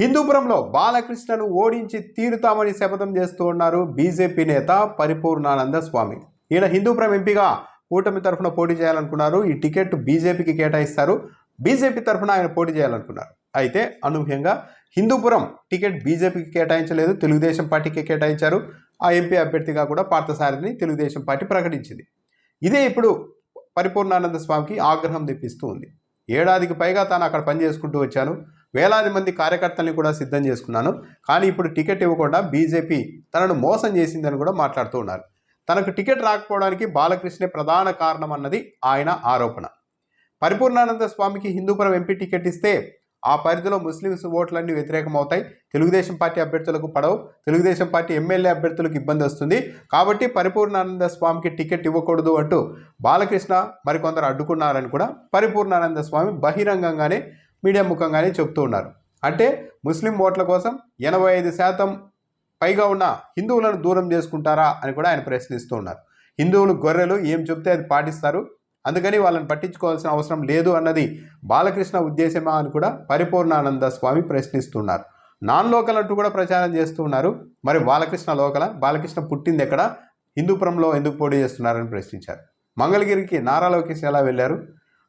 హిందూపురంలో బాలకృష్ణను ఓడించి తీరుతామని శపథం చేస్తూ ఉన్నారు బీజేపీ నేత పరిపూర్ణానంద స్వామి. ఈయన హిందూపురం ఎంపీగా కూటమి తరఫున పోటీ చేయాలనుకున్నారు. ఈ టికెట్ బీజేపీకి కేటాయిస్తారు. బీజేపీ తరఫున ఆయన పోటీ చేయాలనుకున్నారు. అయితే అనూహ్యంగా హిందూపురం టికెట్ బీజేపీకి కేటాయించలేదు. తెలుగుదేశం పార్టీకి కేటాయించారు. ఆ ఎంపీ అభ్యర్థిగా కూడా పార్థసారథిని తెలుగుదేశం పార్టీ ప్రకటించింది. ఇదే ఇప్పుడు పరిపూర్ణానంద స్వామికి ఆగ్రహం తెప్పిస్తూ ఉంది. ఏడాదికి పైగా తాను అక్కడ పని చేసుకుంటూ వచ్చాను. వేలాది మంది కార్యకర్తల్ని కూడా సిద్ధం చేసుకున్నాను. కానీ ఇప్పుడు టికెట్ ఇవ్వకుండా బీజేపీ తనను మోసం చేసిందని కూడా మాట్లాడుతూ ఉన్నారు. తనకు టికెట్ రాకపోవడానికి బాలకృష్ణే ప్రధాన కారణం అన్నది ఆయన ఆరోపణ. పరిపూర్ణానంద స్వామికి హిందూపురం ఎంపీ టికెట్ ఇస్తే ఆ పరిధిలో ముస్లిమ్స్ ఓట్లన్నీ వ్యతిరేకమవుతాయి. తెలుగుదేశం పార్టీ అభ్యర్థులకు పడవు. తెలుగుదేశం పార్టీ ఎమ్మెల్యే అభ్యర్థులకు ఇబ్బంది వస్తుంది. కాబట్టి పరిపూర్ణానంద స్వామికి టికెట్ ఇవ్వకూడదు అంటూ బాలకృష్ణ మరికొందరు అడ్డుకున్నారని కూడా పరిపూర్ణానంద స్వామి బహిరంగంగానే మీడియా ముఖంగానే చెప్తూ ఉన్నారు. అంటే ముస్లిం ఓట్ల కోసం ఎనభై ఐదు శాతం పైగా ఉన్న హిందువులను దూరం చేసుకుంటారా అని కూడా ఆయన ప్రశ్నిస్తూ ఉన్నారు. హిందువులు గొర్రెలు ఏం చెప్తే అది పాటిస్తారు? అందుకని వాళ్ళని పట్టించుకోవాల్సిన అవసరం లేదు అన్నది బాలకృష్ణ ఉద్దేశమా అని కూడా పరిపూర్ణానంద స్వామి ప్రశ్నిస్తున్నారు నాన్ లోకల్ అంటూ కూడా ప్రచారం చేస్తూ ఉన్నారు. మరి బాలకృష్ణ లోకల? బాలకృష్ణ పుట్టింది ఎక్కడ? హిందూపురంలో ఎందుకు పోటీ చేస్తున్నారని ప్రశ్నించారు. మంగళగిరికి నారా లోకేష్ ఎలా వెళ్ళారు?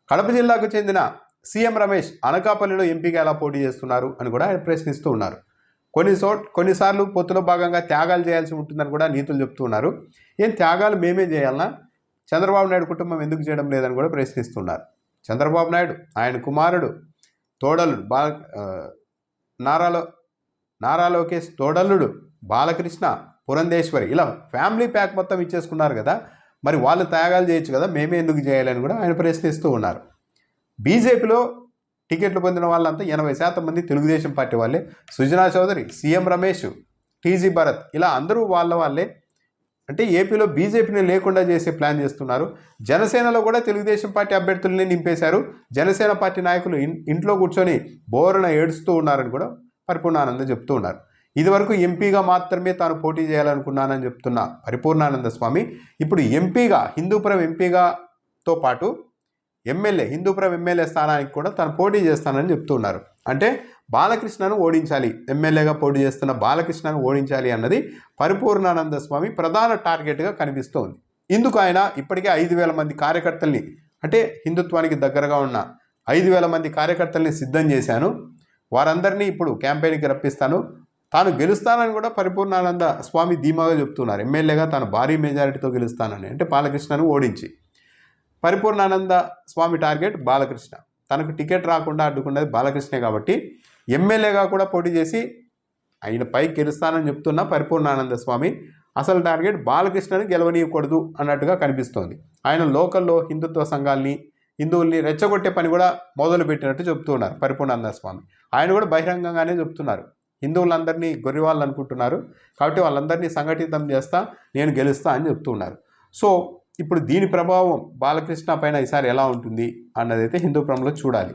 కడప జిల్లాకు చెందిన సీఎం రమేష్ అనకాపల్లిలో ఎంపీగా ఎలా పోటీ చేస్తున్నారు అని కూడా ఆయన ప్రశ్నిస్తూ ఉన్నారు. కొన్ని చోట్ కొన్నిసార్లు పొత్తులో భాగంగా త్యాగాలు చేయాల్సి ఉంటుందని కూడా నీతులు చెప్తూ ఉన్నారు. ఏం త్యాగాలు మేమే చేయాలన్నా చంద్రబాబు నాయుడు కుటుంబం ఎందుకు చేయడం లేదని కూడా ప్రశ్నిస్తున్నారు చంద్రబాబు నాయుడు ఆయన కుమారుడు తోడలుడు బా నారాలో నారా లోకేష్ తోడల్లుడు బాలకృష్ణ పురంధేశ్వరి ఇలా ఫ్యామిలీ ప్యాక్ మొత్తం ఇచ్చేసుకున్నారు కదా. మరి వాళ్ళు త్యాగాలు చేయొచ్చు కదా మేమే ఎందుకు చేయాలని కూడా ఆయన ప్రశ్నిస్తూ ఉన్నారు. బీజేపీలో టికెట్లు పొందిన వాళ్ళంతా ఎనభై శాతం మంది తెలుగుదేశం పార్టీ వాళ్ళే. సుజనా చౌదరి సీఎం రమేష్ టీజీ భరత్ ఇలా అందరూ వాళ్ళ వాళ్ళే. అంటే ఏపీలో బీజేపీని లేకుండా చేసే ప్లాన్ చేస్తున్నారు. జనసేనలో కూడా తెలుగుదేశం పార్టీ అభ్యర్థుల్ని నింపేశారు. జనసేన పార్టీ నాయకులు ఇన్- ఇంట్లో కూర్చొని బోరున ఏడుస్తూ ఉన్నారని కూడా పరిపూర్ణానంద చెప్తూ ఉన్నారు. ఇదివరకు ఎంపీగా మాత్రమే తాను పోటీ చేయాలనుకున్నానని చెప్తున్న పరిపూర్ణానంద స్వామి ఇప్పుడు ఎంపీగా హిందూపురం ఎంపీగాతో పాటు ఎమ్మెల్యే హిందూపురం ఎమ్మెల్యే స్థానానికి కూడా తను పోటీ చేస్తానని చెప్తున్నారు. అంటే బాలకృష్ణను ఓడించాలి ఎమ్మెల్యేగా పోటీ చేస్తున్న బాలకృష్ణను ఓడించాలి అన్నది పరిపూర్ణానంద స్వామి ప్రధాన టార్గెట్గా కనిపిస్తోంది. ఇందుకు ఆయన ఇప్పటికే ఐదు వేల మంది కార్యకర్తల్ని అంటే హిందుత్వానికి దగ్గరగా ఉన్న ఐదు వేల మంది కార్యకర్తల్ని సిద్ధం చేశాను. వారందరినీ ఇప్పుడు క్యాంపెయిన్కి రప్పిస్తాను. తాను గెలుస్తానని కూడా పరిపూర్ణానంద స్వామి ధీమాగా చెప్తున్నారు. ఎమ్మెల్యేగా తాను భారీ మెజారిటీతో గెలుస్తానని అంటే బాలకృష్ణను ఓడించి. పరిపూర్ణానంద స్వామి టార్గెట్ బాలకృష్ణ. తనకు టికెట్ రాకుండా అడ్డుకున్నది బాలకృష్ణే కాబట్టి ఎమ్మెల్యేగా కూడా పోటీ చేసి ఆయన పైకి గెలుస్తానని చెప్తున్న పరిపూర్ణానంద స్వామి అసలు టార్గెట్ బాలకృష్ణని గెలవనీయకూడదు అన్నట్టుగా కనిపిస్తోంది. ఆయన లోకల్లో హిందుత్వ సంఘాల్ని హిందువుల్ని రెచ్చగొట్టే పని కూడా మొదలు పెట్టినట్టు చెప్తున్నారు పరిపూర్ణానంద స్వామి. ఆయన కూడా బహిరంగంగానే చెప్తున్నారు. హిందువులందరినీ గొర్రెవాళ్ళు అనుకుంటున్నారు కాబట్టి వాళ్ళందరినీ సంఘటితం చేస్తా నేను గెలుస్తా అని చెప్తున్నారు. సో ఇప్పుడు దీని ప్రభావం బాలకృష్ణ పైన ఈసారి ఎలా ఉంటుంది అన్నదైతే హిందూపురంలో చూడాలి.